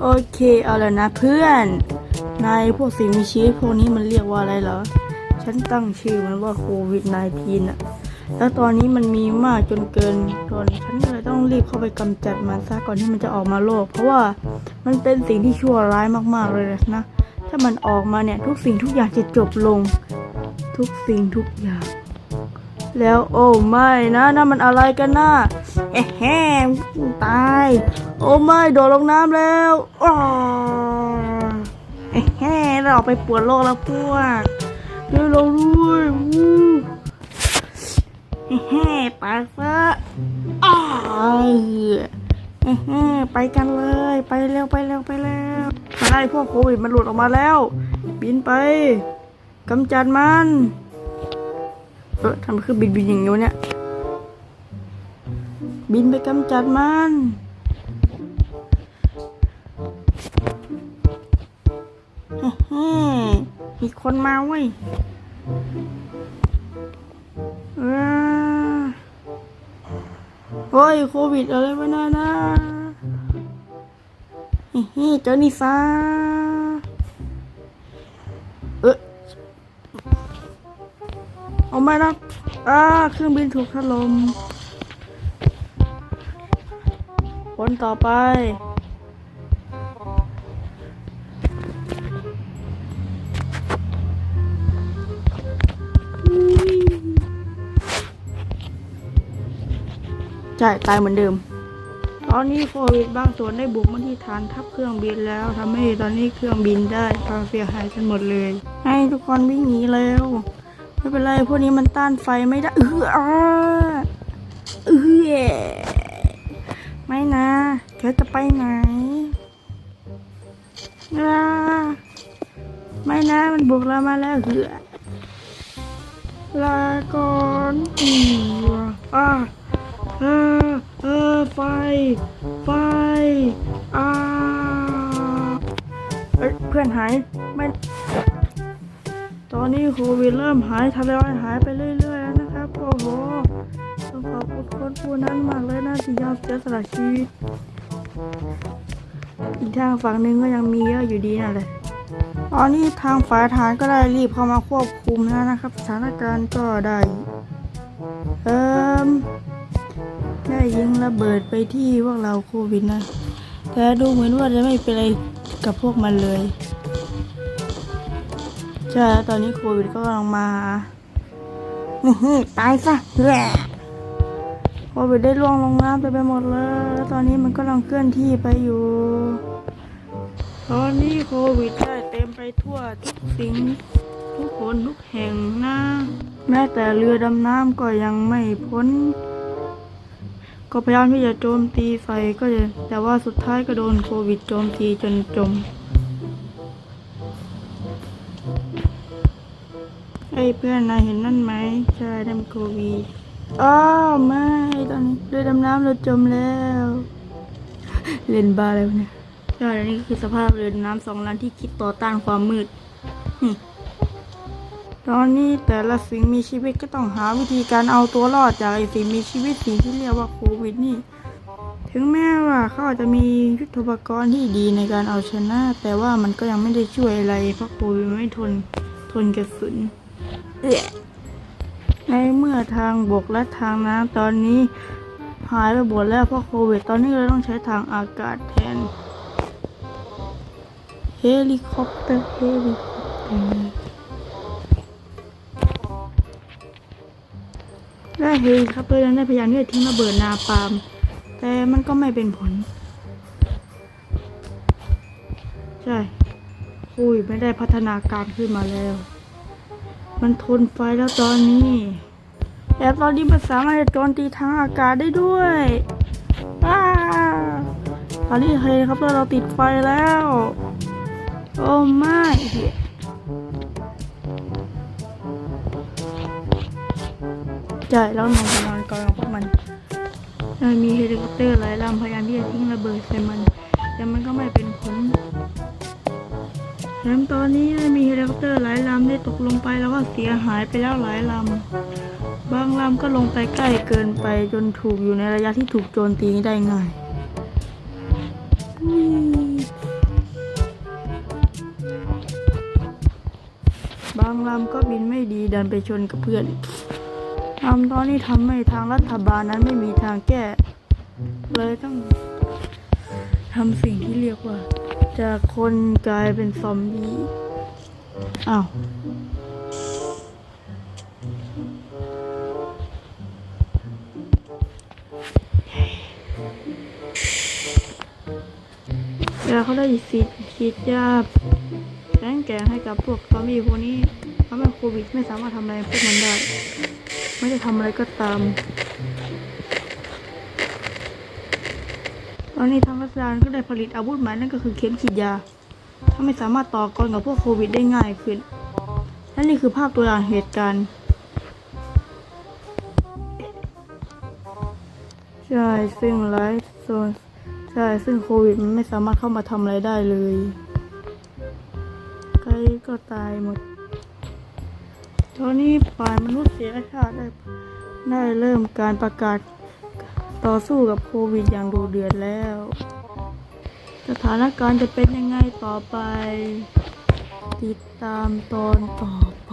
โอเคเอาแล้วนะเพื่อนนายพวกสิ่งมีชีวิตพวกนี้มันเรียกว่าอะไรเหรอ ฉันตั้งชื่อมันว่าโควิด -19 อะแล้วตอนนี้มันมีมากจนเกินทนฉันก็เลยต้องรีบเข้าไปกำจัดมันซะก่อนที่มันจะออกมาโลก เพราะว่ามันเป็นสิ่งที่ชั่วร้ายมากๆเลยนะ ถ้ามันออกมาเนี่ยทุกสิ่งทุกอย่างจะจบลง ทุกสิ่งทุกอย่าง แล้วโอ้ไม่นะนั่นมันอะไรกันนะแอะแฮมตาย โอ้ไม่โดดลงน้ำแล้วอ้าแอแฮเราออกไปปวดโลกแล้วพวกเดี๋ยวเราด้วยวู้แอะแฮไปซะอ้าวแอแฮไปกันเลยไปเร็วไปเร็วไปเร็วมาไล่พวกโควิดมันหลุดออกมาแล้ว บินไปกำจัดมัน เออทำไมคือบินบินอย่างเงี้เนี่ยบินไปกำจัดมันเฮ้เฮ้มีคนมาเว้ยเออโอ้ยโควิดอะไรวะน่านะเฮ้เฮ้เจ้านี่ซา เอาไม่นะอ่าเครื่องบินถูกถล่มคนต่อไป ใช่ ตายเหมือนเดิม ตอนนี้โควิดบางส่วนได้บุกมาที่ฐานทัพเครื่องบินแล้วทำให้ตอนนี้เครื่องบินได้ความเสียหายกันหมดเลย ให้ทุกคนวิ่งหนีแล้ว ไม่เป็นไรพวกนี้มันต้านไฟไม่ได้ เอออาเออไม่นะเธอจะไปไหนอ่าไม่นะมันบุกเรามาแล้วเหือลาก่อนอืออ่าเออเออไฟ ไฟอ่าเอ้ยเพื่อนหายไม่ ตอนนี้โควิดเริ่มหายทยอยหายไปเรื่อยๆแล้วนะครับ โอ้โหต้องขอบคุณคนผู้นั้นมากเลยนะที่ยอมเสียสละชีวิตอีกทางฝั่งหนึ่งก็ยังมีเยอะอยู่ดีนั่นแหละตอนนี้ทางฝ่ายทหารก็ได้รีบเข้ามาควบคุมแล้วนะครับ สถานการณ์ก็ได้ เอิมได้ยิงระเบิดไปที่พวกเราโควิดนะ แต่ดูเหมือนว่าจะไม่เป็นอะไรกับพวกมันเลย ใช่แล้วตอนนี้โควิดก็กำลังมานี่ตายซะแหละโควิดได้ล่วงลงน้ำไปไปหมดเลย แล้วตอนนี้มันก็กำลังเคลื่อนที่ไปอยู่ ตอนนี้โควิดได้เต็มไปทั่วทุกสิ่งทุกคนทุกแห่งนะแม้แต่เรือดำน้ำก็ยังไม่พ้น ก็พยายามที่จะโจมตีใส่ก็จะแต่ว่าสุดท้ายก็โดนโควิดโจมตีจนจม ไอ้เพื่อนนายเห็นนั่นไหมใช่นั่นมันโควิดอ้าวไม่ตอนนี้เรือดำน้ำเราจมแล้ว เล่นบ้าอะไรวเนี่ยใช่แล้วนี่คือสภาพเรือดำน้ำสองลำที่คิดต่อต้านความมืดนี่ตอนนี้แต่ละสิ่งมีชีวิตก็ต้องหาวิธีการเอาตัวรอดจากไอ้สิ่งมีชีวิตสิ่งที่เรียกว่าโควิดนี่ ถึงแม้ว่าเขาอาจจะมียุทธปกรณ์ที่ดีในการเอาชนะ แต่ว่ามันก็ยังไม่ได้ช่วยอะไรเพราะโควิดไม่ทนทนกระสุน เอื้อในเมื่อทางบกและทางน้ำตอนนี้หายไปหมดแล้วเพราะโควิด ตอนนี้เราต้องใช้ทางอากาศแทน เฮลิคอปเตอร์เฮลิคอปเตอร์และเฮลิคอปเตอร์นั้นได้พยายามที่จะทิ้งระเบิดนาปาล์มแต่มันก็ไม่เป็นผล ใช่คุยไม่ได้พัฒนาการขึ้นมาแล้ว มันทนไฟแล้วตอนนี้แต่ตอนนี้มันสามารถจะโจมตีทางอากาศได้ด้วยอ้าตอนนี้เฮลิคอปเตอร์เราติดไฟแล้ว โอ้ไม่ใช่แล้วนอนนอนกองกับพวกมันมันมีเฮลิคอปเตอร์หลายลำพยายามที่จะทิ้งระเบิดใส่มัน แต่มันก็ไม่เป็นผล แถมตอนนี้มีเฮลิคอปเตอร์หลายลำได้ตกลงไปแล้วก็เสียหายไปแล้วหลายลำ บางลำก็ลงไปใกล้เกินไปจนถูกอยู่ในระยะที่ถูกโจมตีได้ง่ายบางลำก็บินไม่ดีดันไปชนกับเพื่อนทำตอนนี้ทำให้ทางรัฐบาลนั้นไม่มีทางแก้ เลยต้อง ทำสิ่งที่เรียกว่า จากคนกลายเป็นซอมบี้อ้าวเวลาเขาได้ฉีดฉีดยาแกงแกงให้กับพวกซอมบี้พวกนี้ทำให้โควิดไม่สามารถทำอะไรพวกมันได้ ไม่ได้ทำอะไรก็ตาม อนนี้ทางรัฐบาลก็ได้ผลิตอาวุธใหม่นั่นก็คือเข็มฉีดยาทำให้สามารถต่อกรกับพวกโควิดได้ง่ายขึ้นและนี่คือภาพตัวอย่างเหตุการณ์ใช่ซึ่งไลฟ์โซนใช่ซึ่งโควิดมันไม่สามารถเข้ามาทำอะไรได้เลยใครก็ตายหมด ตอนนี้ฝ่ายมนุษยชาติได้ได้เริ่มการประกาศ ต่อสู้กับโควิดอย่างดูเดือดแล้ว สถานการณ์จะเป็นยังไงต่อไป ติดตามตอนต่อไป